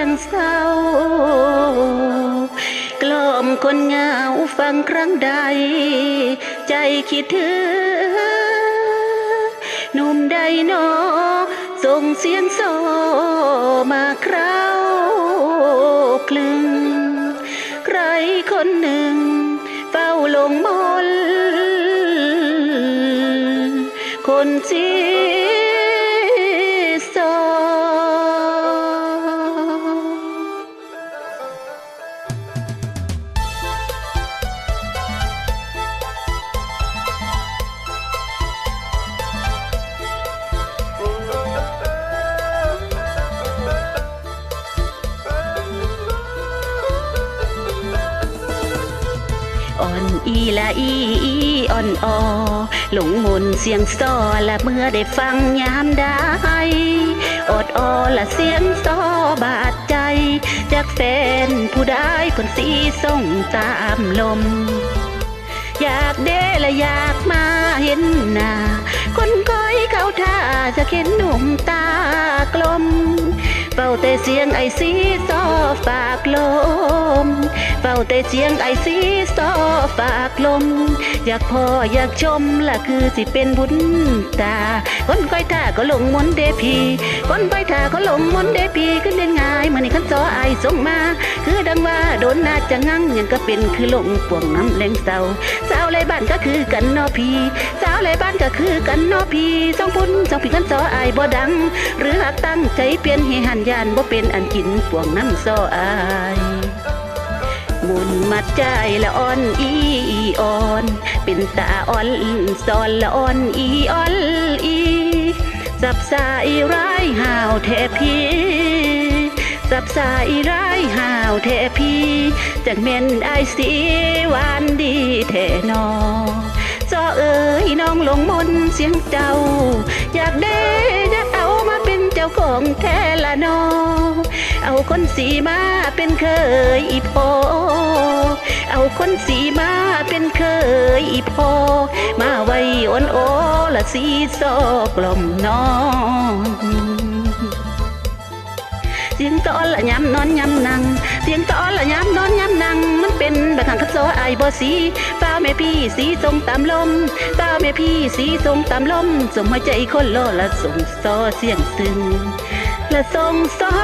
ยงเศร้ากล่อมคนเหงาฟังครั้งใด ใจคิดถึงหนุ่มใดนอส่งเสียงโซมาคราวกลึง ใครคนหนึ่ง เฝ้าลงมนคนจี อ่อนอีละอีอีอ่อนออหลงมนเสียงซอละเมื่อได้ฟังยามได้อดออละเสียงซอบาดใจ จากแฟนผู้ได้คนสีส่งตามลม อยากเดละอยากมาเห็นหน้าคนคอยเข้าท่าจะเข็นหนุ่มตากลมาแต่เสียงไอซีซอฝากลม เฝ้าแต่เสียงไอซีซอฝากลม อยากพออยากชมละคือสิเป็นบุญตา คนคอยท่าก็หลงมนเดพีคนคอยท่าก็หลงมนเดพีขึ้นเด่นง่ายมันนี่ขันซอไอส่งมา คือดังว่าโดนน่าจะงังยังก็เป็นคือหลงป่วงน้ำแรงเศร้าสาวไรบ้านก็คือกันนอพีสาวไรบ้านก็คือกันนอพีสองพุ่นสองผีกันซออบ่ดัง หรือหากตั้งใจเปลี่ยนให้หันยานบ่เป็นอันกินป่วงน้ำซออายมุนมัดใจละอ่อนอีอ่อน เป็นตาอ่อนสอนละอ่อนอีอ่อนอีสับสายร้ายห่าวแทพีสับสายร้ายห่าวแทพีจากเม่นไอสีหวานดีแทนอจอเอ๋ยน้องลงมนเสียงเจ้า อยากได้ จ้าของแท้ละนอ เอาคนสีมาเป็นเคยอีพอ เอาคนสีมาเป็นเคยอีพอ มาไว้อ่อนโอละสีซอกลมนอน สียงตอนละย้ำนอนย้ำนั่งเสียงตอนละย้ำนอนย้ำนั่งมันเป็นแบบขังคัดโซไอบอสีฟ้าแม่พี่สีทรงตามลมฟ้าแม่พี่สีทรงตามลมสมหัวใจคนโลละส่งซอเสียงตึงละส่งซอ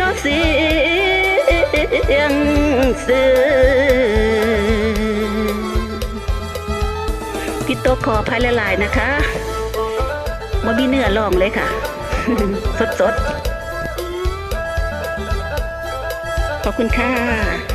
น้องเสียงซึ้งพี่โตะขอภัยละลายๆนะคะ มามีเนื้อลองเลยค่ะ สดๆ ขอบคุณค่ะ